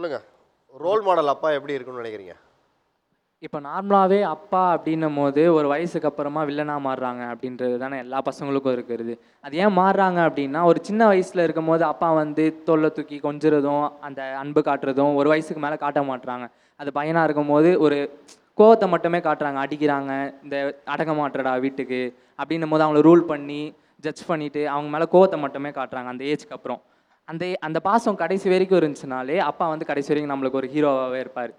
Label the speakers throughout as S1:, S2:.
S1: சொல்லுங்க. Role model அப்பா எப்படி இருக்கும்னு நினைக்கிறீங்க?
S2: இப்போ நார்மலாகவே அப்பா அப்படின்னும் போது ஒரு வயசுக்கு அப்புறமா வில்லனாக மாறுறாங்க அப்படின்றது தானே எல்லா பசங்களுக்கும் இருக்கிறது. அது ஏன் மாறுறாங்க அப்படின்னா ஒரு சின்ன வயசில் இருக்கும் போது அப்பா வந்து தொல்லை தூக்கி கொஞ்சுறதும் அந்த அன்பு காட்டுறதும் ஒரு வயசுக்கு மேலே காட்ட மாட்டுறாங்க அது பையனாக இருக்கும்போது ஒரு கோவத்தை மட்டுமே காட்டுறாங்க. அடிக்கிறாங்க இந்த அடங்க மாட்டுறடா வீட்டுக்கு அப்படின்னும் போது அவங்கள ரூல் பண்ணி ஜட்ஜ் பண்ணிவிட்டு அவங்க மேலே கோவத்தை மட்டுமே காட்டுறாங்க அந்த ஏஜ்க்கு அப்புறம். அந்த அந்த பாசம் கடைசி வரைக்கும் இருந்துச்சுனாலே அப்பா வந்து கடைசி வரைக்கும் நம்மளுக்கு ஒரு ஹீரோவாகவே இருப்பார்.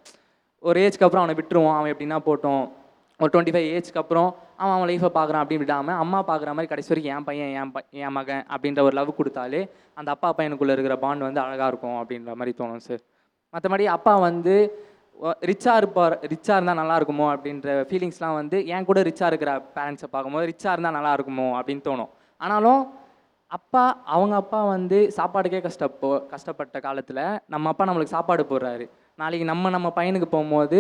S2: ஒரு ஏஜ்க்கு அப்புறம் அவனை விட்டுருவோம் அவன் எப்படின்னா போட்டோம். ஒரு டுவெண்ட்டி ஃபைவ் ஏஜ்க்கு அப்புறம் அவன் அவன் லைஃப்பை பார்க்குறான் அப்படின்னு விடாமல் அம்மா பார்க்குற மாதிரி கடைசி வரைக்கும் என் பையன் என் என் மகன் அப்படின்ற ஒரு லவ் கொடுத்தாலே அந்த அப்பா பையனுக்குள்ளே இருக்கிற பாண்ட் வந்து அழகாக இருக்கும் அப்படின்ற மாதிரி தோணும் சார் மற்றபடி அப்பா வந்து ரிச்சாக இருப்பார் ரிச்சாக இருந்தால் நல்லா இருக்குமோ அப்படின்ற ஃபீலிங்ஸ்லாம் வந்து என் கூட ரிச்சாக இருக்கிற பேரண்ட்ஸை பார்க்கும்போது ரிச்சாக இருந்தால் நல்லா இருக்குமோ அப்படின்னு தோணும். ஆனாலும் அப்பா அவங்க அப்பா வந்து சாப்பாடுக்கே கஷ்டப்போ கஷ்டப்பட்ட காலத்தில் நம்ம அப்பா நம்மளுக்கு சாப்பாடு போடுறாரு. நாளைக்கு நம்ம நம்ம பையனுக்கு போகும்போது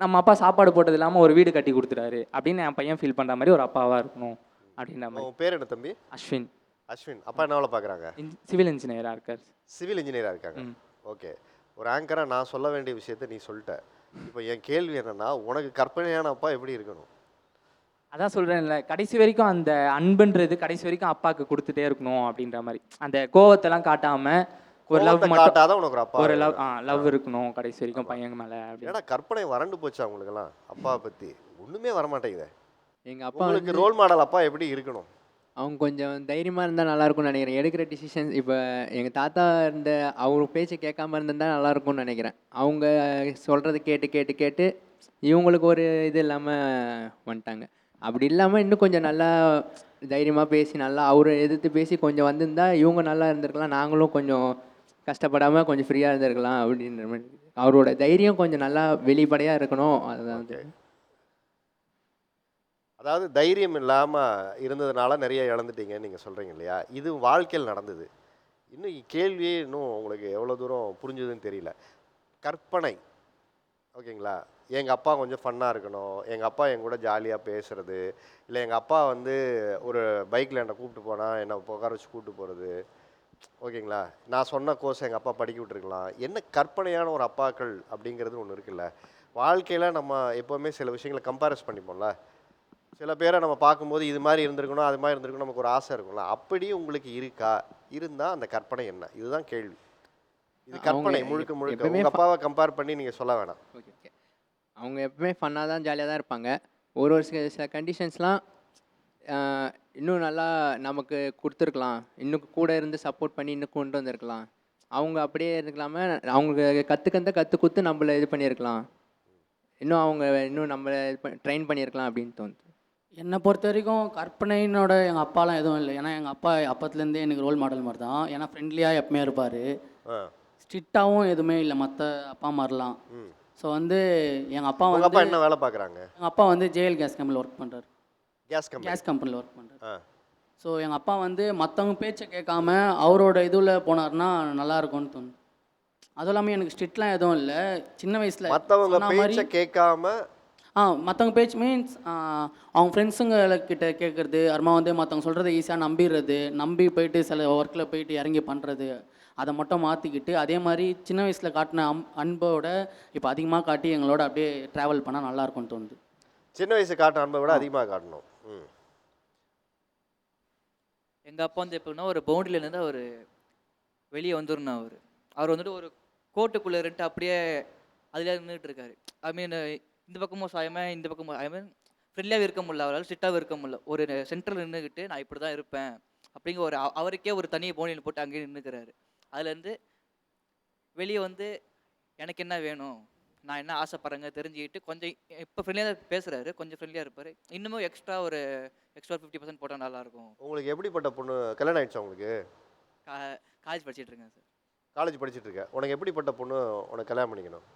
S2: நம்ம அப்பா சாப்பாடு போட்டது இல்லாமல் ஒரு வீடு கட்டி கொடுத்துறாரு அப்படின்னு என் பையன் ஃபீல் பண்ணுற மாதிரி ஒரு அப்பாவாக இருக்கணும் அப்படின்ற மாதிரி.
S1: உன் பேர் என்ன தம்பி?
S2: அஸ்வின்.
S1: அஸ்வின். அப்பா என்ன வேலை பார்க்குறாங்க?
S2: சிவில் இன்ஜினியராக இருக்கார்.
S1: சிவில் இன்ஜினியராக இருக்காங்க. ஓகே. ஒரு ஆங்கராக நான் சொல்ல வேண்டிய விஷயத்த நீ சொல்லிட்ட. இப்போ என் கேள்வி என்னன்னா உனக்கு கற்பனையான அப்பா எப்படி இருக்கணும்?
S2: அதான் சொல்கிறேன்ல கடைசி வரைக்கும் அந்த அன்புன்றது கடைசி வரைக்கும் அப்பாவுக்கு கொடுத்துட்டே இருக்கணும் அப்படின்ற மாதிரி. அந்த கோவத்தெல்லாம் காட்டாமல் ஒரு லவ் மட்டும்
S1: உனக்கு ஒரு அப்பா
S2: ஒரு லவ். ஆ லவ் இருக்கணும் கடைசி வரைக்கும் பையன் மேலே அப்படி
S1: ஏன்னா கற்பனை வறண்டு போச்சு அவங்களுக்கெல்லாம் அப்பாவை பற்றி ஒன்றுமே வரமாட்டேங்குதே.
S3: எங்கள் அப்பா
S1: உங்களுக்கு ரோல் மாடல் அப்பா எப்படி இருக்கணும்?
S3: அவங்க கொஞ்சம் தைரியமாக இருந்தால் நல்லா இருக்கும்னு நினைக்கிறேன். எடுக்கிற டிசிஷன்ஸ் இப்போ எங்கள் தாத்தா இருந்த அவர் பேச்சை கேட்காம இருந்திருந்தா நல்லா இருக்கும்னு நினைக்கிறேன். அவங்க சொல்கிறத கேட்டு கேட்டு கேட்டு இவங்களுக்கு ஒரு இது இல்லாமல் வந்துட்டாங்க. அப்படி இல்லாமல் இன்னும் கொஞ்சம் நல்லா தைரியமாக பேசி நல்லா அவரை எதிர்த்து பேசி கொஞ்சம் வந்திருந்தா இவங்க நல்லா இருந்திருக்கலாம் நாங்களும் கொஞ்சம் கஷ்டப்படாமல் கொஞ்சம் ஃப்ரீயாக இருந்திருக்கலாம் அப்படின்ற மாதிரி. அவரோட தைரியம் கொஞ்சம் நல்லா வெளிப்படையாக இருக்கணும். அதுதான் வந்து
S1: அதாவது தைரியம் இல்லாமல் இருந்ததுனால நிறைய இழந்துட்டீங்கன்னு நீங்கள் சொல்கிறீங்க இல்லையா? இது வாழ்க்கையில் நடந்தது. இன்னும் கேள்வியே இன்னும் உங்களுக்கு எவ்வளோ தூரம் புரிஞ்சுதுன்னு தெரியல. கற்பனை. ஓகேங்களா? எங்கள் அப்பா கொஞ்சம் ஃபன்னாக இருக்கணும். எங்கள் அப்பா என் கூட ஜாலியாக பேசுறது. இல்லை எங்கள் அப்பா வந்து ஒரு பைக்கில் என்னை கூப்பிட்டு போனால் என்னை உட்கார வச்சு கூப்பிட்டு போகிறது ஓகேங்களா? நான் சொன்ன கோர்ஸ் எங்கள் அப்பா படிக்க விட்டுருக்கலாம். என்ன கற்பனையான ஒரு அப்பாக்கள் அப்படிங்கிறது ஒன்று இருக்குல்ல. வாழ்க்கையில் நம்ம எப்போவுமே சில விஷயங்களை கம்பேரஸ் பண்ணிப்போம்ல. சில பேரை நம்ம பார்க்கும்போது இது மாதிரி இருந்திருக்கணும் அது மாதிரி இருந்திருக்கணும் நமக்கு ஒரு ஆசை இருக்கும்ல. அப்படி உங்களுக்கு இருக்கா? இருந்தால் அந்த கற்பனை என்ன? இதுதான் கேள்வி. இது கற்பனை முழுக்க முழுக்க.
S3: எப்பவுமே
S1: உங்க
S3: ஃப-
S1: அப்பாவை கம்பேர் பண்ணி நீங்கள் சொல்ல வேணாம்.
S3: அவங்க எப்பவுமே ஃபன்னாக தான் ஜாலியாக தான் இருப்பாங்க. ஒரு ஒரு சில சில கண்டிஷன்ஸ்லாம் இன்னும் நல்லா நமக்கு கொடுத்துருக்கலாம். இன்னும் கூட இருந்து சப்போர்ட் பண்ணி இன்னும் கொண்டு வந்திருக்கலாம். அவங்க அப்படியே இருக்கலாம அவங்க கற்றுக்கந்த கற்று கொடுத்து நம்மளை இது பண்ணியிருக்கலாம் இன்னும் அவங்க இன்னும் நம்மளை இது ட்ரெயின் பண்ணியிருக்கலாம் அப்படின்னு தோணுது.
S4: என்னை பொறுத்த வரைக்கும் கற்பனைனோட எங்கள் அப்பாலாம் எதுவும் இல்லை. ஏன்னா எங்கள் அப்பா அப்பத்துலேருந்தே எனக்கு ரோல் மாடல் மாதிரி தான் ஏன்னா ஃப்ரெண்ட்லியாக எப்பவுமே இருப்பார். ஸ்ட்ரிக்டாகவும் எதுவுமே இல்லை. மற்ற அப்பா மாதிரிலாம் ஸோ வந்து எங்கள் அப்பா
S1: உங்க
S4: வந்து
S1: அப்பா என்ன வேலை பார்க்குறாங்க?
S4: எங்கள் அப்பா வந்து ஜேஎல் கேஸ் கம்பெனியில் ஒர்க் பண்ணுறாரு
S1: கேஸ் கம்பெனி
S4: கேஸ் கம்பெனியில் ஒர்க் பண்ணுறாரு
S1: ஆ.
S4: ஸோ எங்கள் அப்பா வந்து மற்றவங்க பேச்சை கேட்காம அவரோட இதில் போனார்னா நல்லா இருக்கும்னு தோணுது. அதுவும் இல்லாமல் எனக்கு ஸ்ட்ரிக்ட்லாம் எதுவும் இல்லை. சின்ன வயசில்
S1: மற்றவங்க
S4: சொன்ன மாதிரி
S1: பேச்சை கேட்காம
S4: ஆ மற்றவங்க பேச்சு மீன்ஸ் அவங்க ஃப்ரெண்ட்ஸுங்க கிட்ட கேட்குறது அப்புறமா வந்து மற்றவங்க சொல்கிறத ஈஸியாக நம்பிடுறது நம்பி போயிட்டு சில ஒர்க்கில் போயிட்டு இறங்கி பண்ணுறது அதை மட்டும் மாற்றிக்கிட்டு அதே மாதிரி சின்ன வயசில் காட்டின அம் அன்போட இப்போ அதிகமாக காட்டி எங்களோட அப்படியே ட்ராவல் பண்ணால் நல்லா இருக்கும்னு தோணுது.
S1: சின்ன வயசு காட்டுற அன்பை விட அதிகமாக காட்டணும்.
S5: எங்கள் அப்பா வந்து எப்படின்னா ஒரு பவுண்டரியிலேருந்து அவர் வெளியே வந்துடணும் அவர். அவர் வந்துட்டு ஒரு கோட்டுக்குள்ளே இருந்துட்டு அப்படியே அதில் நின்றுட்டு இருக்காரு. ஐ மீன் இந்த பக்கமும் சாயமே இந்த பக்கமும் ஐ மீன் ஃப்ரெண்ட்லியாகவே இருக்க முடியல அவரால் ஸ்ட்ரிக்டாகவே இருக்க முடியல. ஒரு சென்டரில் நின்றுக்கிட்டு நான் இப்படி தான் இருப்பேன். அப்படிங்கிற ஒரு அவ- அவருக்கே ஒரு தனி பவுண்டரியில் போட்டு அங்கேயே நின்றுக்கிறாரு அதுலேருந்து வெளியே வந்து எனக்கு என்ன வேணும்? நான் என்ன ஆசைப்படுறேங்க? தெரிஞ்சுக்கிட்டு கொஞ்சம் இப்போ ஃப்ரெண்ட்லியாக தான் பேசுகிறாரு கொஞ்சம் ஃப்ரெண்ட்லியாக இருப்பார். இன்னமும் எக்ஸ்ட்ரா ஒரு எக்ஸ்ட்ரா ஃபிஃப்டி பர்சன்ட் போட்டால் நல்லாயிருக்கும்.
S1: உங்களுக்கு எப்படிப்பட்ட பொண்ணு கல்யாணம் ஆயிடுச்சா உங்களுக்கு?
S5: கா காலேஜ் படிச்சிட்டு இருக்கேன் சார்.
S1: காலேஜ் படிச்சிட்டு இருக்க. உனக்கு எப்படிப்பட்ட பொண்ணு உனக்கு கல்யாணம் பண்ணிக்கணும்?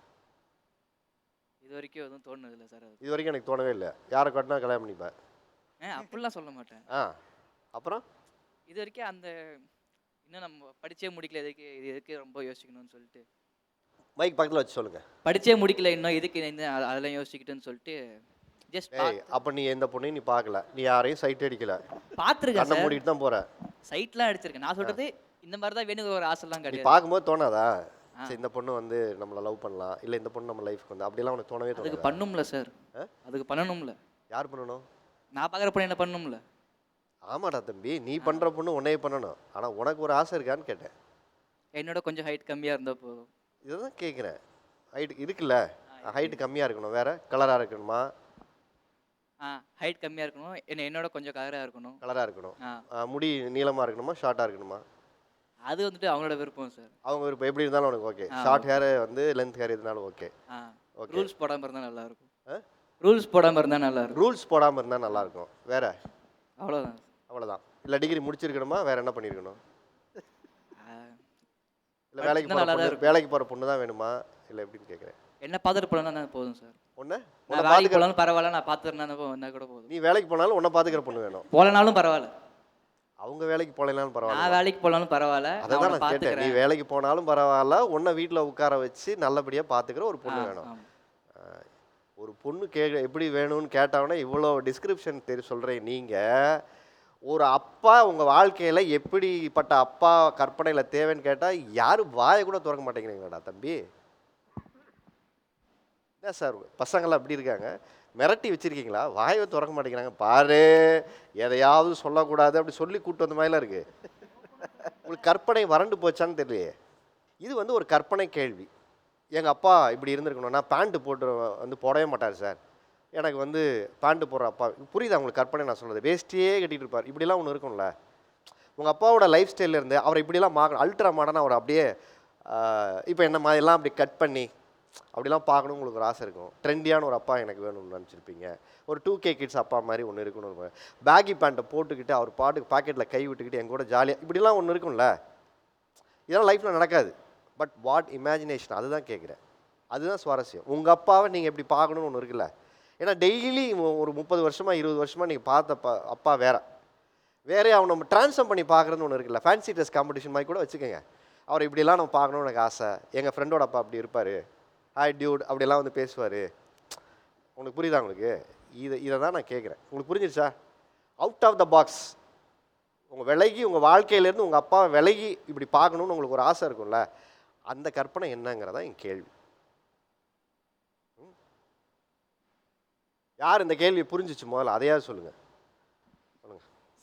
S5: இது வரைக்கும் எதுவும் தோணுது இல்லை சார்
S1: இது வரைக்கும் எனக்கு தோணவே இல்லை. யாரை கட்டினா கல்யாணம் பண்ணிப்பேன்.
S5: ஏன் அப்படிலாம் சொல்ல மாட்டேன்.
S1: ஆ. அப்புறம்?
S5: இது வரைக்கும் அந்த இன்னும் நம்ம படிச்சே முடிக்கல எதுக்கு இது எதுக்கு ரொம்ப யோசிக்கணும்னு சொல்லிட்டு.
S1: மைக் பக்கத்தில் வச்சு சொல்லுங்க.
S5: படிச்சே முடிக்கல இன்னும் எதுக்கு இந்த அ- அதெல்லாம் யோசிக்கிட்டுன்னு சொல்லிட்டு ஜஸ்ட்
S1: ஏய் அப்போ நீ எந்த பொண்ணையும் நீ பார்க்கல. நீ யாரையும் சைட் அடிக்கல.
S5: பார்த்துருக்கேன்
S1: கண்ணை
S5: சார்
S1: மூடிட்டு தான் போற.
S5: சைட்லாம் அடிச்சிருக்கேன். நான் சொல்றது இந்த மாதிரி தான் வேணுங்கிற ஒரு ஆசைலாம்
S1: நீ
S5: கிடையாது.
S1: பார்க்கும்போது தோணாதா? சரி இந்த பொண்ணு வந்து நம்மளை லவ் பண்ணலாம். இல்லை இந்த பொண்ணு நம்ம லைஃப்க்கு வந்து அப்படிலாம் உனக்கு தோணவே
S5: அதுக்கு
S1: தோணுது?
S5: பண்ணும்ல சார்
S1: ஆ?
S5: அதுக்கு பண்ணணும்ல.
S1: யார் பண்ணணும்?
S5: நான் பார்க்குற பொண்ணு என்ன பண்ணணும்ல?
S1: ஆமாடா தம்பி நீ பண்ணுற பொண்ணு உன்னையே பண்ணணும். ஆனால் உனக்கு ஒரு ஆசை இருக்கான்னு கேட்டேன்.
S5: என்னோட கொஞ்சம் ஹைட் கம்மியாக இருந்தால் போதும்.
S1: இதை தான் கேட்குறேன் ஹைட் இருக்குல்ல ஹைட்டு கம்மியாக இருக்கணும் வேற. கலராக இருக்கணுமா?
S5: ஆ ஹைட் கம்மியாக இருக்கணும். என்ன என்னோட கொஞ்சம் கலராக இருக்கணும்.
S1: கலராக இருக்கணும்.
S5: ஆ.
S1: முடி நீளமாக இருக்கணுமா ஷார்ட்டாக இருக்கணுமா?
S5: அது வந்துட்டு அவங்களோட விருப்பம் சார்
S1: அவங்க விருப்பம். எப்படி இருந்தாலும் உனக்கு ஓகே ஷார்ட் ஹேர் வந்து லென்த் ஹேர் இருந்தாலும் ஓகே
S5: ஆ.
S1: ஓகே
S5: ரூல்ஸ் போடாமல் இருந்தால் நல்லா இருக்கும்.
S1: ஆ?
S5: ரூல்ஸ் போடாமல் இருந்தால் நல்லா இருக்கும்.
S1: ரூல்ஸ் போடாமல் இருந்தால் நல்லாயிருக்கும் வேற?
S5: அவ்வளோதான்
S1: அவ்வளோதான் இல்லை டிகிரி முடிச்சிருக்கணுமா? வேற என்ன பண்ணியிருக்கணும் இல்லை வேலைக்கு போகிற பொண்ணு. வேலைக்கு போகிற பொண்ணு தான் வேணுமா? இல்லை எப்படின்னு கேட்குறேன்
S5: என்ன பார்த்துட்டு போனா போதும் சார்.
S1: ஒன்று
S5: நான் வேலைக்கு போனாலும் பரவாயில்ல நான் பார்த்துருந்தா வந்தால் கூட போதும்.
S1: நீ வேலைக்கு போனாலும் உன்னை பார்த்துக்கிற பொண்ணு வேணும்.
S5: போகலனாலும் பரவாயில்ல.
S1: அவங்க வேலைக்கு போகலைனாலும்
S5: நான்
S1: பரவாயில்ல.
S5: வேலைக்கு போனாலும் பரவாயில்ல
S1: அதை
S5: நான்
S1: தான் நான் கேட்டேன். நீ வேலைக்கு போனாலும் பரவாயில்ல உன்னை வீட்டில் உட்கார வச்சு நல்லபடியாக பார்த்துக்கிற ஒரு பொண்ணு வேணும். ஒரு பொண்ணு கே எப்படி வேணும்னு கேட்டவொடனே இவ்வளோ டிஸ்கிரிப்ஷன் தெரி சொல்கிறேன் நீங்கள் ஒரு அப்பா உங்கள் வாழ்க்கையில் எப்படிப்பட்ட அப்பா கற்பனையில் தேவைன்னு கேட்டால் யாரும் வாயை கூட திறக்க மாட்டேங்கிறீங்களாடா தம்பி. என்ன சார் பசங்களாம் அப்படி இருக்காங்க? மிரட்டி வச்சுருக்கீங்களா? வாயை திறக்க மாட்டேங்கிறாங்க. பாரு எதையாவது சொல்லக்கூடாது அப்படி சொல்லி கூப்பிட்டு வந்த மாதிரிலாம் இருக்குது உங்களுக்கு கற்பனை வறண்டு போச்சான்னு தெரியலையே. இது வந்து ஒரு கற்பனை கேள்வி. எங்கள் அப்பா இப்படி இருந்திருக்கணும் நான் பேண்ட்டு போட்டு வந்து போடவே மாட்டார் சார். எனக்கு வந்து பேண்ட்டு போடுற அப்பா. புரியுதா உங்களுக்கு கற்பனை நான் சொல்கிறது வேஸ்ட்டே கட்டிகிட்டு இருப்பார் இப்படிலாம் ஒன்று இருக்கும்ல. உங்கள் அப்பாவோட லைஃப் ஸ்டைலில் இருந்து அவரை இப்படிலாம் மாறணும். அல்ட்ரா மாடனாக அவர் அப்படியே இப்போ என்ன மாதிரிலாம் அப்படி கட் பண்ணி அப்படிலாம் பார்க்கணும் உங்களுக்கு ஒரு ஆசை இருக்கும். ட்ரெண்டியான ஒரு அப்பா எனக்கு வேணும்னு நினச்சிருப்பீங்க. ஒரு டூ கே கிட்ஸ் அப்பா மாதிரி ஒன்று இருக்கணும் பேகி பேண்ட்டை போட்டுக்கிட்டு அவர் பாட்டுக்கு பாக்கெட்டில் கை விட்டுக்கிட்டு எங்கூட ஜாலியாக இப்படிலாம் ஒன்று இருக்கும்ல. இதெல்லாம் லைஃப்பில் நடக்காது. பட் வாட் இமேஜினேஷன் அதுதான் கேட்குறேன் அதுதான் சுவாரஸ்யம். உங்கள் அப்பாவை நீங்கள் எப்படி பார்க்கணும்னு ஒன்று இருக்குல்ல. ஏன்னா டெய்லி ஒரு முப்பது வருஷமாக இருபது வருஷமாக நீங்கள் பார்த்த அப்பா வேற. வேறே அவனை நம்ம ட்ரான்ஸ்ஃபார்ம் பண்ணி பார்க்குறதுன்னு ஒன்று இருக்குல்ல. ஃபேன்சி ட்ரெஸ் காம்படிஷன் மாதிரி கூட வச்சுக்கோங்க. அவர் இப்படிலாம் நம்ம பார்க்கணும்னு எனக்கு ஆசை. எங்கள் ஃப்ரெண்டோட அப்பா அப்படி இருப்பார். ஹாய் டியூட் அப்படிலாம் வந்து பேசுவார். உங்களுக்கு புரியுதா உங்களுக்கு? இதை இதை தான் நான் கேட்குறேன். உங்களுக்கு புரிஞ்சிருச்சா? அவுட் ஆஃப் த பாக்ஸ் உங்கள் விலகி உங்கள் வாழ்க்கையிலேருந்து உங்கள் அப்பா விலகி இப்படி பார்க்கணுன்னு உங்களுக்கு ஒரு ஆசை இருக்கும்ல. அந்த கற்பனை என்னங்கிறதான் என் கேள்வி. யார் இந்த கேள்வியை புரிஞ்சிச்சு முதல்ல? அதையாவது சொல்லுங்கள்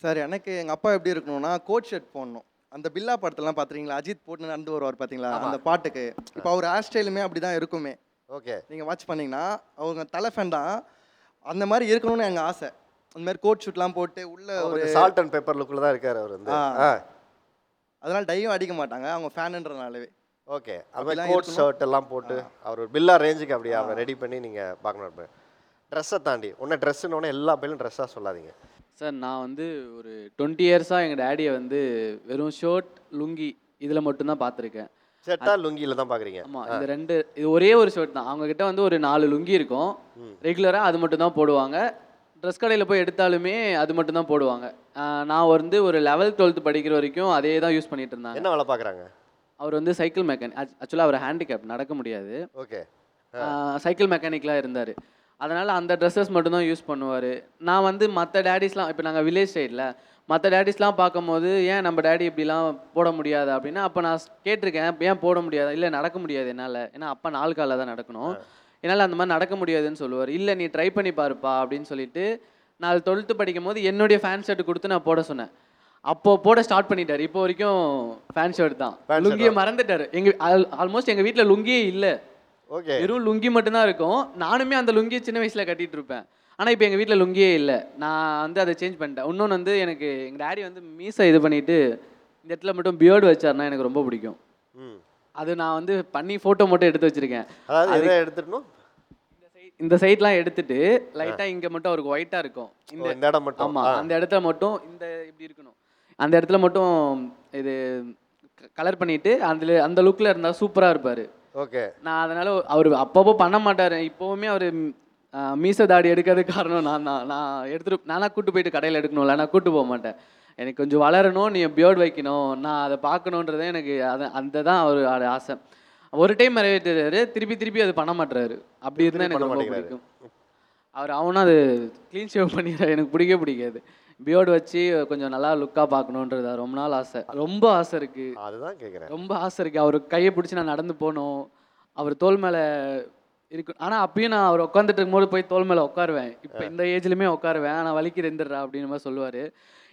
S6: சார் எனக்கு எங்கள் அப்பா எப்படி இருக்கணும்னா கோட் ஷர்ட் போடணும். அந்த பில்லா படத்தெல்லாம் பார்த்துறீங்களா அஜித் போட்டு நடந்து வருவார் பார்த்தீங்களா. அந்த பாட்டுக்கு. இப்போ அவர் ஹேர் ஸ்டைலுமே அப்படி தான் இருக்குமே.
S1: ஓகே.
S6: நீங்கள் வாட்ச் பண்ணீங்கன்னா அவங்க தலை ஃபேன் தான். அந்த மாதிரி இருக்கணும்னு எங்கள் ஆசை. அந்த மாதிரி கோட் ஷூட்லாம் போட்டு உள்ள ஒரு
S1: சால்ட் அண்ட் பேப்பர் லுக்கில் தான் இருக்கார் அவர் வந்து.
S6: அதெல்லாம் டையும் அடிக்க மாட்டாங்க. அவங்க ஃபேனுன்றனாலவே
S1: ஓகே. அது மாதிரி கோட். ஷர்ட் எல்லாம் போட்டு அவர் பில்லா ரேஞ்சுக்கு அப்படியே அவரை ரெடி பண்ணி நீங்கள் பார்க்கணும். ட்ரெஸ்ஸை தாண்டி. ஒன்று ட்ரெஸ்ஸுன்னு எல்லா பேரும் ட்ரெஸ்ஸாக சொல்லாதீங்க.
S7: சார் நான் வந்து ஒரு டுவெண்ட்டி இயர்ஸாக எங்கள் டேடியை வந்து வெறும் ஷர்ட் லுங்கி இதில் மட்டும்தான் பார்த்துருக்கேன்.
S1: ஷர்ட்டா லுங்கியில் தான் பார்க்குறீங்க?
S7: ஆமாம் இந்த ரெண்டு இது ஒரே ஒரு ஷர்ட் தான். அவங்க கிட்ட வந்து ஒரு நாலு லுங்கி இருக்கும். ரெகுலராக அது மட்டும் தான் போடுவாங்க. ட்ரெஸ் கடையில் போய் எடுத்தாலுமே அது மட்டும் தான் போடுவாங்க நான் வந்து ஒரு லெவல்த் டுவெல்த் படிக்கிற வரைக்கும் அதே தான் யூஸ் பண்ணிட்டு இருந்தாங்க.
S1: என்ன வேலை பார்க்குறாங்க?
S7: அவர் வந்து சைக்கிள் மெக்கானிக் ஆக்சுவலாக அவர் ஹேண்டிகேப் நடக்க முடியாது.
S1: ஓகே
S7: சைக்கிள் மெக்கானிக்கலாக இருந்தார். அதனால் அந்த ட்ரெஸ்ஸஸ் மட்டும்தான் யூஸ் பண்ணுவார். நான் வந்து மற்ற டேடிஸ்லாம் இப்போ நாங்கள் வில்லேஜ் சைடில் மற்ற டேடிஸ்லாம் பார்க்கும்போது ஏன் நம்ம டேடி இப்படிலாம் போட முடியாது? அப்படின்னா அப்போ நான் கேட்டிருக்கேன் ஏன் போட முடியாது? இல்லை நடக்க முடியாது என்னால். ஏன்னா அப்பா நாலு காலில் தான் நடக்கணும். என்னால் அந்த மாதிரி நடக்க முடியாதுன்னு சொல்லுவார். இல்லை நீ ட்ரை பண்ணி பாருப்பா அப்படின்னு சொல்லிட்டு நான் டுவெல்த்து படிக்கும் போது என்னுடைய ஃபேன் ஷர்ட் கொடுத்து நான் போட சொன்னேன். அப்போ போட ஸ்டார்ட் பண்ணிட்டாரு. இப்போ வரைக்கும் ஃபேன் ஷர்ட் தான். லுங்கியை மறந்துட்டாரு. எங்க ஆல்மோஸ்ட் எங்க வீட்ல லுங்கியே இல்லை.
S1: ஓகே
S7: வெறும் லுங்கி மட்டும்தான் இருக்கும். நானுமே அந்த லுங்கியை சின்ன வயசுல கட்டிட்டு இருப்பேன். ஆனா இப்போ எங்க வீட்ல லுங்கியே இல்லை. நான் வந்து அதை சேஞ்ச் பண்ணிட்டேன். இன்னொன்று வந்து எனக்கு எங்க டாடி வந்து மீசை இது பண்ணிட்டு இந்த இடத்துல மட்டும் பியர்டு வச்சாருன்னா எனக்கு ரொம்ப பிடிக்கும். அது நான் வந்து பண்ணி ஃபோட்டோ மட்டும் எடுத்து வச்சிருக்கேன்.
S1: அதாவது எடுத்துடணும்?
S7: இந்த சைட்லாம் எடுத்துட்டு லைட்டா இங்க மட்டும் அவருக்கு ஒயிட்டா இருக்கும். இந்த
S1: இடம் மட்டும்.
S7: ஆமா
S1: ஆ.
S7: அந்த இடத்துல மட்டும் இந்த இப்படி இருக்கணும். அந்த இடத்துல மட்டும் இது கலர் பண்ணிட்டு அதுல அந்த லுக்ல இருந்தா சூப்பரா இருப்பாரு.
S1: ஓகே.
S7: நான் அதனால அவர் அப்பப்போ பண்ண மாட்டாரு. இப்போவுமே அவர் மீச தாடி எடுக்கிறதுக்கு காரணம் நான் தான் நான் எடுத்துட்டு நானா கூட்டு போயிட்டு கடையில் எடுக்கணும்ல நான் கூட்டு போக மாட்டேன். எனக்கு கொஞ்சம் வளரணும் நீ பியர்ட் வைக்கணும் நான் அதை பார்க்கணுன்றதே எனக்கு அது அந்த தான் அவர் ஆசை. ஒரு டைம் நிறைவேற்றாரு திருப்பி திருப்பி அது பண்ண மாட்டாரு அப்படி இருந்தால் எனக்கு ரொம்ப. பிடிக்கும். அவர் அவனும் அது க்ளீன் ஷேவ் பண்ணிடுறாரு. எனக்கு பிடிக்கவே பிடிக்காது. பியோர்டு வச்சு கொஞ்சம் நல்லா லுக்காக பார்க்கணுன்றது ரொம்ப நாள் ஆசை. ரொம்ப ஆசை இருக்குது
S1: அதுதான் கேட்குறேன்
S7: ரொம்ப ஆசை இருக்குது அவர் கையை பிடிச்சி நான் நடந்து போகணும். அவர் தோல் மேலே இருக்கு. ஆனால் அப்பயும் நான் அவர் உட்காந்துட்டு இருக்கும்போது போய் தோல் மேலே உட்காருவேன். இப்போ இந்த ஏஜ்லையுமே உட்காருவேன். ஆனால் வலிக்கு இருந்துடுறா அப்படின்னு மாதிரி சொல்லுவார்.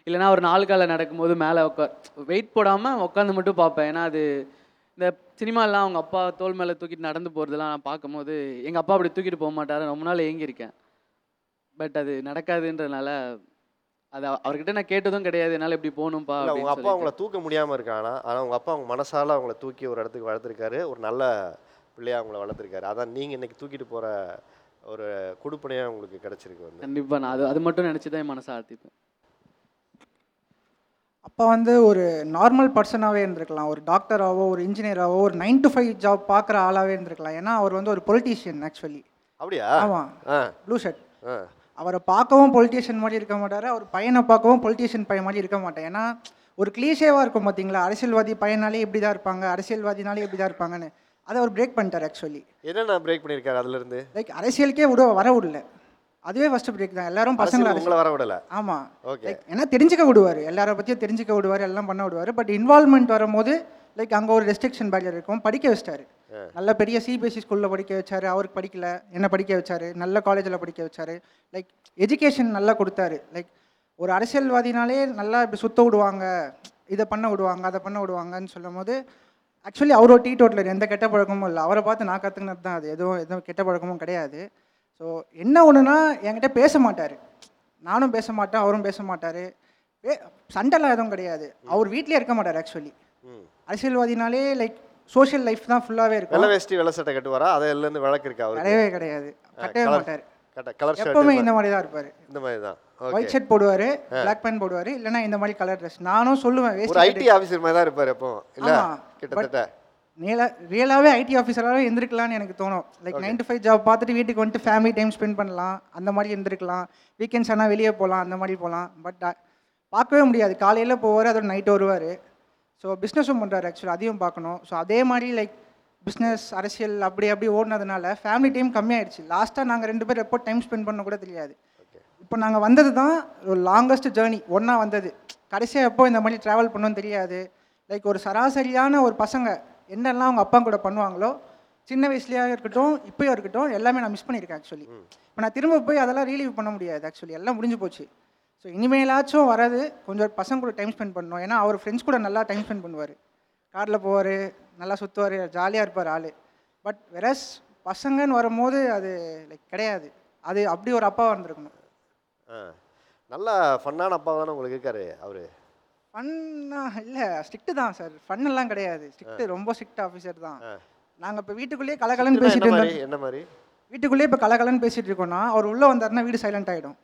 S7: இல்லைனா அவர் நாலு காலில் நடக்கும்போது மேலே உட்கார் வெயிட் போடாமல் உட்காந்து மட்டும் பார்ப்பேன். ஏன்னா அது இந்த சினிமாலாம் அவங்க அப்பா தோல் மேலே தூக்கிட்டு நடந்து போகிறதெல்லாம் நான் பார்க்கும்போது எங்கள் அப்பா அப்படி தூக்கிட்டு போக மாட்டாரு. ரொம்ப நாள் ஏங்கியிருக்கேன். பட் அது நடக்காதுன்றனால அது அவ- அவர்கிட்ட நான் கேட்டதும் கிடையாது என்னால் இப்படி போகணும்ப்பா
S1: இல்லை உங்கள் அப்பா அவங்கள. தூக்க முடியாமல் இருக்கானா ஆனால் உங்கள் அப்பா அவங்க மனசால அவங்கள தூக்கி ஒரு இடத்துக்கு வளர்த்துருக்காரு. ஒரு நல்ல பிள்ளையா அவங்கள வளர்த்துருக்காரு. அதான் நீங்கள் இன்னைக்கு தூக்கிட்டு போகிற ஒரு கொடுப்பனையாக உங்களுக்கு கிடைச்சிருக்கு வந்து.
S7: கண்டிப்பாக நான் அது அது மட்டும் நினச்சி தான் என் மனசை ஆர்த்திப்பேன்
S8: அப்பா வந்து ஒரு நார்மல் பர்சனாகவே இருந்திருக்கலாம். ஒரு டாக்டராகவோ ஒரு இன்ஜினியராகவோ ஒரு நைன் டு ஃபைவ் ஜாப் பார்க்குற ஆளாகவே இருந்திருக்கலாம். ஏன்னா அவர் வந்து ஒரு பொலிட்டீஷியன் ஆக்சுவலி
S1: அப்படியா?
S8: ஆமாம்
S1: ஆ.
S8: ப்ளூ ஷர்ட்
S1: ஆ.
S8: அவரை பார்க்கவும் பொலிட்டீஷியன் மாதிரி இருக்க மாட்டார் அவர் பையனை பார்க்கவும் பொலிட்டீஷியன் பையன் மாதிரி இருக்க மாட்டேன் ஏன்னா ஒரு கிளீஷேவாக இருக்கும் பார்த்தீங்களா அரசியல்வாதி பையனாலே இப்படி தான் இருப்பாங்க அரசியல்வாதினாலே இப்படி தான் இருப்பாங்க அதை அவர் பிரேக் பண்ணிட்டார் ஆக்சுவலி
S1: என்னென்ன பிரேக் பண்ணியிருக்காரு அதுலேருந்து?
S8: லைக் அரசியலுக்கே விட வர விடல. அதுவே ஃபஸ்ட்டு பிரேக் தான். எல்லாரும் பசங்களை
S1: அரசியல் உங்களை வர விடலை?
S8: ஆமாம்
S1: ஓகே
S8: ஏன்னா தெரிஞ்சுக்க விடுவார். எல்லாரை பற்றியும் தெரிஞ்சுக்க விடுவார் எல்லாம் பண்ண விடுவார். பட் இன்வால்மெண்ட் வரும்போது லைக் அங்கே ஒரு ரெஸ்ட்ரிக்ஷன் பேரியர் இருக்கும். படிக்க வச்சிட்டாரு. நல்ல பெரிய சிபிஎஸ்சி ஸ்கூலில் படிக்க வச்சாரு அவருக்கு படிக்கல என்ன படிக்க வச்சாரு நல்ல காலேஜில் படிக்க வச்சாரு. லைக் எஜுகேஷன் நல்லா கொடுத்தாரு. லைக் ஒரு அரசியல்வாதினாலே நல்லா இப்படி சுத்த விடுவாங்க இதை பண்ண விடுவாங்க அதை பண்ண விடுவாங்கன்னு சொல்லும் போது ஆக்சுவலி அவர் ஒரு டீ டோட்டலர் எந்த கெட்ட பழக்கமும் இல்லை. அவரை பார்த்து நான் கற்றுக்கினது தான் அது. எதுவும் எதுவும் கெட்ட பழக்கமும் கிடையாது. ஸோ என்ன ஒன்றுனா என்கிட்ட பேச மாட்டார். நானும் பேச மாட்டேன் அவரும் பேச மாட்டார். சண்டைலாம் எதுவும் கிடையாது. அவர் வீட்லயே இருக்க மாட்டார் ஆக்சுவலி அரசியல்வாதினாலே லைக் சோஷியல் லைஃப் தான் ஃபுல்லாகவே
S1: வெள்ளை
S8: இருக்கும்
S1: வேஷ்டி வெள்ளை சட்டை கட்டுவாரா? அதுலேருந்து விளக்கு இருக்கா அவருக்கு?
S8: கிடையவே கிடையாது. கட்டவே மாட்டார்.
S1: கலர்
S8: எப்பவுமே இந்த மாதிரி தான் இருப்பார்.
S1: இந்த மாதிரி தான்
S8: ஒயிட் ஷர்ட் போடுவார் பிளாக் பேண்ட் போடுவார் இல்லைன்னா இந்த மாதிரி கலர் ட்ரெஸ் நானும் சொல்லுவேன் வேஸ்ட்
S1: ஐடி ஆஃபீஸர் மாதிரி தான் இருப்பார் எப்போ இல்லை? கிட்டத்தட்ட.
S8: நீல ரியலாகவே ஐடி ஆஃபீஸராகவே இருந்திருக்கலாம்னு எனக்கு தோணும். Like nine to five job பார்த்துட்டு வீட்டுக்கு வந்துட்டு ஃபேமிலி டைம் ஸ்பெண்ட் பண்ணலாம் அந்த மாதிரி இருந்திருக்கலாம் வீக்கெண்ட்ஸ் ஆனால் வெளியே போகலாம் அந்த மாதிரி போகலாம் பட் பார்க்கவே முடியாது. காலையில் போவார் அதோட நைட்டு வருவார். ஸோ பிஸ்னஸும் பண்ணுறாரு ஆக்சுவலி அதையும் பார்க்கணும். ஸோ அதே மாதிரி லைக் பிஸ்னஸ் அரசியல் அப்படி அப்படி ஓடினதுனால ஃபேமிலி டைம் கம்மியாயிடுச்சு. லாஸ்ட்டாக நாங்கள் ரெண்டு பேரும் எப்போ டைம் ஸ்பெண்ட் பண்ண கூட தெரியாது. இப்போ நாங்கள் வந்தது தான் ஒரு லாங்கஸ்ட் ஜேர்னி ஒன்றா வந்தது. கடைசியாக எப்போ இந்த மாதிரி ட்ராவல் பண்ணோன்னு தெரியாது. லைக் ஒரு சராசரியான ஒரு பசங்க என்னெல்லாம் அவங்க அப்பா கூட பண்ணுவாங்களோ சின்ன வயசுலையா இருக்கட்டும் இப்போயும் இருக்கட்டும் எல்லாமே நான் மிஸ் பண்ணியிருக்கேன் ஆக்சுவலி இப்போ நான் திரும்ப போய் அதெல்லாம் ரீலீவ் பண்ண முடியாது ஆக்சுவலி எல்லாம் முடிஞ்சு போச்சு. ஸோ இனிமேலாச்சும் வராது. கொஞ்சம் பசங்க கூட டைம் ஸ்பெண்ட் பண்ணணும். ஏன்னா அவர் ஃப்ரெண்ட்ஸ் கூட நல்லா டைம் ஸ்பெண்ட் பண்ணுவார். காரில் போவார் நல்லா சுற்றுவார் ஜாலியாக இருப்பார் ஆள். பட் வெரஸ் பசங்கன்னு வரும்போது அது லைக் கிடையாது. அது அப்படி ஒரு அப்பா வந்திருக்கணும்
S1: ஆ. நல்லா ஃபன்னான அப்பா தானே உங்களுக்கு இருக்காரு அவரு?
S8: ஃபன்னா இல்லை ஸ்ட்ரிக்ட்டு தான் சார் ஃபன்னெல்லாம் கிடையாது. ஸ்ட்ரிக்ட்டு ரொம்ப ஸ்ட்ரிக்ட் ஆஃபீஸர் தான். நாங்கள் இப்போ வீட்டுக்குள்ளேயே கலகலன்னு பேசிட்டு இருந்தோம்.
S1: என்ன மாதிரி?
S8: வீட்டுக்குள்ளேயே இப்போ கலகலன்னு பேசிட்டு இருக்கோம்னா அவர் உள்ளே வந்தாருன்னா வீடு சைலண்ட் ஆகிடும்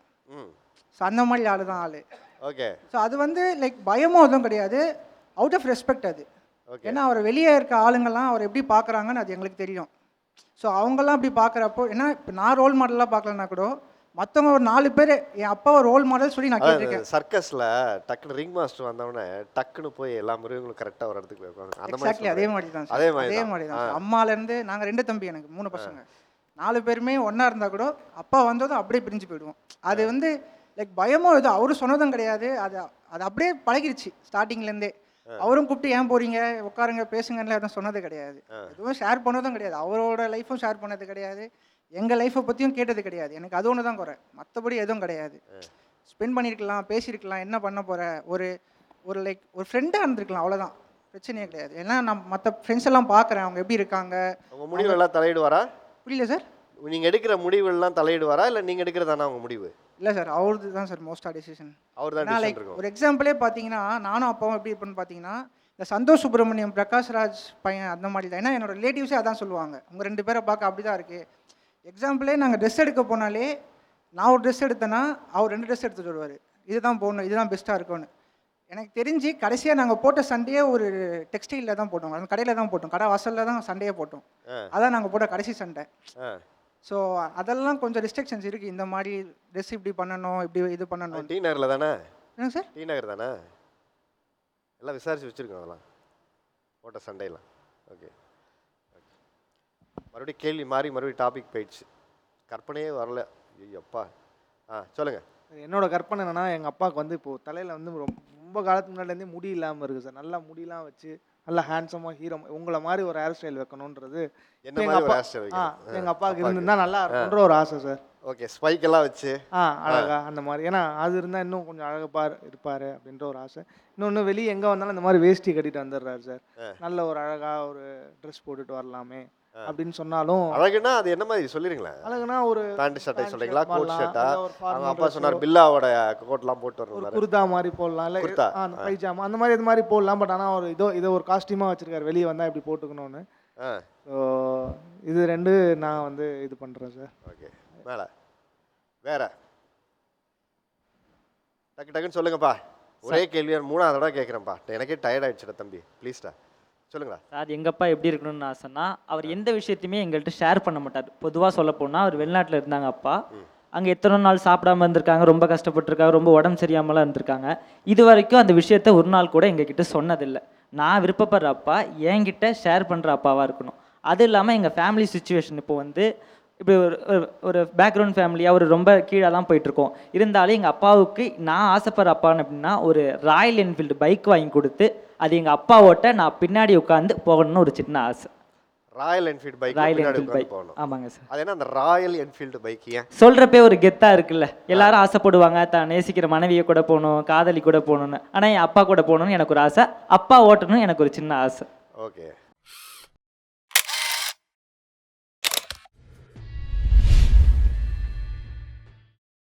S8: ஸோ அந்த மாதிரி ஆள் தான் ஆள்.
S1: ஓகே
S8: ஸோ அது வந்து லைக் பயமும் எதுவும் கிடையாது. அவுட் ஆஃப் ரெஸ்பெக்ட் அது.
S1: ஓகே
S8: ஏன்னா அவர் வெளியே இருக்க ஆளுங்கள்லாம் அவர் எப்படி பார்க்குறாங்கன்னு அது எங்களுக்கு தெரியும். ஸோ அவங்கெல்லாம் அப்படி பார்க்குறப்போ ஏன்னா இப்போ நான் ரோல் மாடலாக பார்க்கலனா கூட மற்றவங்க ஒரு நாலு பேர் என் அப்பா ஒரு ரோல் மாடல் சொல்லி நான் கேட்டிருக்கேன்.
S1: சர்க்கஸ்ல டக்குன்னு ரிங் மாஸ்டர் வந்தவொடனே டக்குன்னு போய் எல்லா மிருகங்களும் கரெக்டாக ஒரு இடத்துக்கு உட்காந்து அந்த மாதிரி
S8: அதே. மாதிரி தான்
S1: அதே மாதிரி
S8: அதே. மாதிரி தான் அம்மாலேருந்து நாங்கள் ரெண்டு தம்பி எனக்கு மூணு பசங்க. நாலு பேருமே ஒன்றா இருந்தால் கூட அப்பா வந்ததும் அப்படியே பிரிஞ்சு போயிடுவோம். அது வந்து லைக் பயமோ எதுவும் அவரும் சொன்னதும் கிடையாது. அது அது அப்படியே பழகிருச்சு ஸ்டார்டிங்லேருந்தே அவரும் கூப்பிட்டு ஏன் போறீங்க? உட்காருங்க பேசுங்கன்னு எதுவும் சொன்னது கிடையாது. எதுவும் ஷேர் பண்ணதும் கிடையாது. அவரோட லைஃப்பும் ஷேர் பண்ணது கிடையாது. எங்கள் லைஃப்பை பற்றியும் கேட்டது கிடையாது. எனக்கு அது ஒன்று தான் குறை. மற்றபடி எதுவும் கிடையாது. ஸ்பெண்ட் பண்ணியிருக்கலாம் பேசியிருக்கலாம் என்ன பண்ண போகிற ஒரு ஒரு லைக் ஒரு ஃப்ரெண்டாக இருந்திருக்கலாம் அவ்வளோதான் பிரச்சனையே கிடையாது. ஏன்னா நான் மற்ற ஃப்ரெண்ட்ஸ் எல்லாம் பார்க்குறேன் அவங்க எப்படி இருக்காங்க?
S1: உங்க முடிவெல்லாம் தலையிடுவாரா?
S8: புரியல சார்
S1: நீங்க எடுக்கிற முடிவெல்லாம் தலையிடுவாரா? இல்ல நீங்க எடுக்கிறதானா உங்க முடிவு?
S8: இல்லை சார் அவரது தான் சார் மோஸ்ட்டாக டெசிஷன்
S1: அவர் தான்
S8: லைக் ஒரு எக்ஸாம்பிளே பார்த்தீங்கன்னா நானும் அப்பாவும் எப்படி இருப்பேன்னு பார்த்தீங்கன்னா இந்த சந்தோஷ் சுப்ரமணியம் பிரகாஷ் ராஜ் பையன் அந்த மாதிரி தான். ஏன்னா என்னோட ரிலேட்டிவ்ஸே அதான் சொல்லுவாங்க. உங்கள் ரெண்டு பேரை பார்க்க அப்படி தான் இருக்குது எக்ஸாம்பிளே நாங்கள் ட்ரெஸ் எடுக்க போனாலே நான் ஒரு ட்ரெஸ் எடுத்தேன்னா அவர் ரெண்டு ட்ரெஸ் எடுத்துட்டு வருவார். இதுதான் போகணும் இதுதான் பெஸ்ட்டாக இருக்கும்னு எனக்கு தெரிஞ்சு கடைசியாக நாங்கள் போட்ட சண்டையே ஒரு டெக்ஸ்டைலில் தான் போட்டோம். அந்த கடையில் தான் போட்டோம். கடை வாசலில் தான் சண்டையே போட்டோம். அதான் நாங்கள் போட்ட கடைசி சண்டை. ஸோ அதெல்லாம் கொஞ்சம் ரெஸ்ட்ரிக்ஷன்ஸ் இருக்குது இந்த மாதிரி ட்ரெஸ் இப்படி பண்ணணும் இப்படி இது பண்ணணும்.
S1: டி நகர்ல தானே?
S8: என்னங்க சார்
S1: டி நகர் தானே? எல்லாம் விசாரிச்சு வச்சிருக்கோம் அதெல்லாம். போட்ட சண்டையெல்லாம். ஓகே மறுபடியும் கேள்வி மாறி மறுபடியும் டாபிக் போயிடுச்சு. கற்பனையே வரல. ஐயப்பா ஆ சொல்லுங்க.
S9: என்னோட கற்பனை என்னன்னா எங்கள் அப்பாவுக்கு வந்து இப்போ தலையில் வந்து ரொம்ப ரொம்ப காலத்துக்கு முன்னாடிலேருந்தே முடி இல்லாமல் இருக்குது சார் நல்லா முடியெல்லாம் வச்சு நல்லா ஹேண்ட்ஸமாக ஹீரோ உங்களை மாதிரி ஒரு ஹேர் ஸ்டைல் வைக்கணுன்றது
S1: என்ன
S9: எங்க
S1: மாதிரி ஒரு
S9: அப்பா- ஆ? எங்கள் அப்பாவுக்கு இருந்திருந்தா நல்லா இருக்குன்ற ஒரு ஆசை சார்
S1: ஓகே ஸ்பைக் எல்லாம் வச்சு.
S9: ஆ அழகா அந்த மாதிரி. ஏன்னா அது இருந்தால் இன்னும் கொஞ்சம் அழகப்பார் இருப்பார் அப்படின்ற ஒரு ஆசை. இன்னொன்று வெளியே எங்கே வந்தாலும் இந்த மாதிரி வேஷ்டி கட்டிட்டு வந்துடுறாரு சார் நல்ல ஒரு அழகாக ஒரு ட்ரெஸ் போட்டுட்டு வரலாமே. அப்படின்னு சொன்னாலும்
S1: அழகுனா அது என்ன மாதிரி? சொல்லிருங்களேன்.
S9: அழகுனா ஒரு
S1: பேண்ட் ஷர்ட்டை சொல்றீங்களா? கோட் ஷர்ட்டா அவங்க அப்பா சொன்னார். பில்லாவோட கோட்லாம் போட்டு வரணும்
S9: குர்தா மாதிரி போடலாம். இல்லை
S1: குர்தா,
S9: பைஜாமா அந்த மாதிரி இது மாதிரி போடலாம். பட் ஆனால் ஒரு இதோ இதோ ஒரு காஸ்டியூமாக வச்சிருக்காரு. வெளியே வந்தால் இப்படி போட்டுக்கணும்னு. இது ரெண்டு நான் வந்து இது பண்ணுறேன் சார்
S1: ஓகே. மேல. வேற. டக்கு டக்குன்னு சொல்லுங்கப்பா. ஒரே கேள்வியா மூணாவது தடவை கேட்குறேன்ப்பா எனக்கே டயர்ட் ஆயிடுச்சுடா தம்பி. ப்ளீஸ்டா சொல்லுங்களா
S10: சார் எங்கள் அப்பா எப்படி இருக்கணும்னு ஆசைன்னா அவர் எந்த விஷயத்தையுமே எங்கள்கிட்ட ஷேர் பண்ண மாட்டார். பொதுவாக சொல்ல போனால் அவர் வெளிநாட்டில் இருந்தாங்க அப்பா அங்கே எத்தனை நாள் சாப்பிடாம இருந்திருக்காங்க ரொம்ப கஷ்டப்பட்டிருக்காங்க ரொம்ப உடம்பு சரியாமலாம் இருந்திருக்காங்க. இது வரைக்கும் அந்த விஷயத்த ஒரு நாள் கூட எங்ககிட்ட சொன்னதில்லை. நான் விருப்பப்படுற அப்பா என்கிட்ட ஷேர் பண்ணுற அப்பாவாக இருக்கணும். அது இல்லாமல் எங்கள் ஃபேமிலி சுச்சுவேஷன் இப்போ வந்து இப்போ ஒரு ஒரு- ஒரு பேக்ரவுண்ட் ஃபேமிலியாக ஒரு ரொம்ப கீழே தான் போயிட்டுருக்கோம். இருந்தாலும் எங்கள் அப்பாவுக்கு நான் ஆசைப்படுற அப்பான்னு அப்படின்னா ஒரு ராயல் என்ஃபீல்டு பைக் வாங்கி கொடுத்து அது எங்கள் அப்பா ஓட்ட நான் பின்னாடி உட்காந்து போகணும்னு ஒரு சின்ன ஆசை.
S1: Royal Enfield bike
S10: Royal Enfield bike
S1: போகணும்.
S10: ஆமாங்க சார்.
S1: அது என்ன அந்த ராயல் என்ஃபீல்டு பைக் ஏன்
S10: சொல்கிறப்பே ஒரு கெத்தாக இருக்குல்ல. எல்லாரும் ஆசைப்படுவாங்க தான் நேசிக்கிற மனைவியை கூட போகணும் காதலி கூட போகணும்னு. ஆனால் என் அப்பா கூட போகணும்னு எனக்கு ஒரு ஆசை. அப்பா ஓட்டணும்னு எனக்கு ஒரு சின்ன ஆசை.
S1: ஓகே.